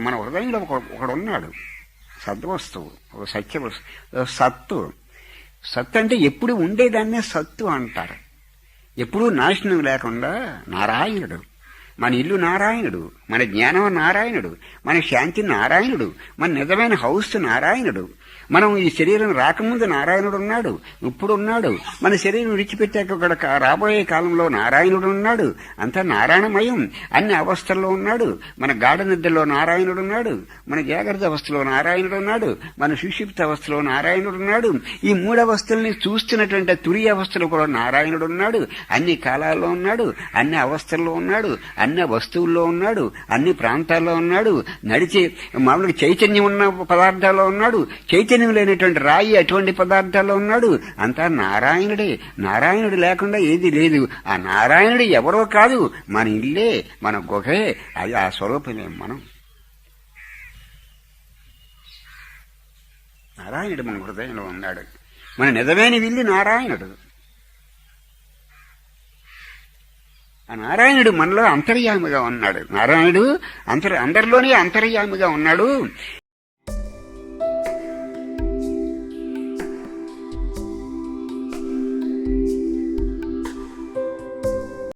మన హృదయంలో ఒక ఒకడు ఉన్నాడు సద్వస్తువు ఒక సత్య ఒక సత్తు. సత్తు అంటే ఎప్పుడు ఉండేదాన్నే సత్తు అంటారు. ఎప్పుడూ నాశనం లేకుండా నారాయణుడు మన ఇల్లు నారాయణుడు మన జ్ఞానం నారాయణుడు మన శాంతి నారాయణుడు మన నిజమైన హౌస్ నారాయణుడు. మనం ఈ శరీరం రాకముందు నారాయణుడు ఉన్నాడు ఇప్పుడు ఉన్నాడు మన శరీరం విడిచిపెట్టాక కూడా రాబోయే కాలంలో నారాయణుడు ఉన్నాడు అంతా నారాయణమయం. అన్ని అవస్థల్లో ఉన్నాడు. మన గాఢ నిద్రలో నారాయణుడు ఉన్నాడు మన జాగ్రత్త అవస్థలో నారాయణుడు ఉన్నాడు మన సుషిప్త అవస్థలో నారాయణుడు ఉన్నాడు ఈ మూడు అవస్థల్ని చూస్తున్నటువంటి తురి అవస్థలో కూడా నారాయణుడు ఉన్నాడు అన్ని కాలాల్లో ఉన్నాడు. అన్ని అవస్థల్లో ఉన్నాడు. అన్ని వస్తువుల్లో ఉన్నాడు అన్ని ప్రాంతాల్లో ఉన్నాడు నడిచే మామూలుగా చైతన్యం ఉన్న పదార్థాల్లో ఉన్నాడు చైతన్యం లేనటువంటి రాయి అటువంటి పదార్థాల్లో ఉన్నాడు. అంతా నారాయణుడే. నారాయణుడు లేకుండా ఏది లేదు. ఆ నారాయణుడు ఎవరో కాదు. మన ఇల్లే మన గుహే. అది ఆ స్వరూపమే మనం. నారాయణుడు మన హృదయంలో ఉన్నాడు. మన నిజమైన విల్లి నారాయణుడు. ఆ నారాయణుడు మనలో అంతర్యామిగా ఉన్నాడు. నారాయణుడు అంతర్ అందరిలోనే అంతర్యామిగా ఉన్నాడు.